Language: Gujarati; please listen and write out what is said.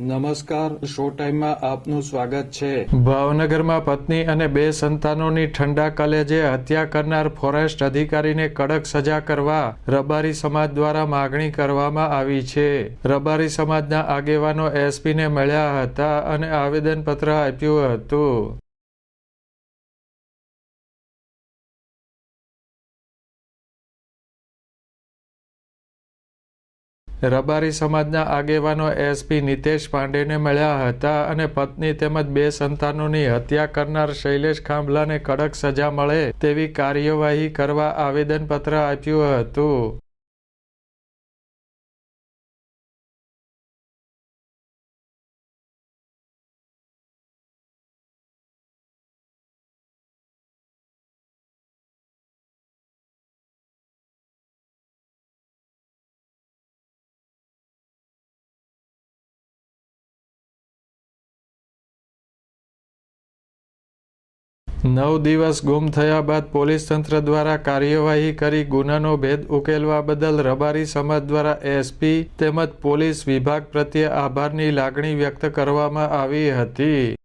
નમસ્કાર શો ટાઈમમાં આપનું સ્વાગત છે. ભાવનગરમાં પત્ની અને બે સંતાનોની ઠંડા કલેજે હત્યા કરનાર ફોરેસ્ટ અધિકારીને કડક સજા કરવા રબારી સમાજ દ્વારા માગણી કરવામાં આવી છે. રબારી સમાજના આગેવાનો એસપીને મળ્યા હતા અને આવેદનપત્ર આપ્યું હતું. રબારી સમાજના આગેવાનો એસપી નિતેશ પાંડેને મળ્યા હતા અને પત્ની તેમજ બે સંતાનોની હત્યા કરનાર શૈલેષ ખાંભલાને કડક સજા મળે તેવી કાર્યવાહી કરવા આવેદનપત્ર આપ્યું હતું. નવ દિવસ ગુમ થયા બાદ પોલીસ તંત્ર દ્વારા કાર્યવાહી કરી ગુનાનો ભેદ ઉકેલવા બદલ રબારી સમાજ દ્વારા એસપી તેમજ પોલીસ વિભાગ પ્રત્યે આભારની લાગણી વ્યક્ત કરવામાં આવી હતી.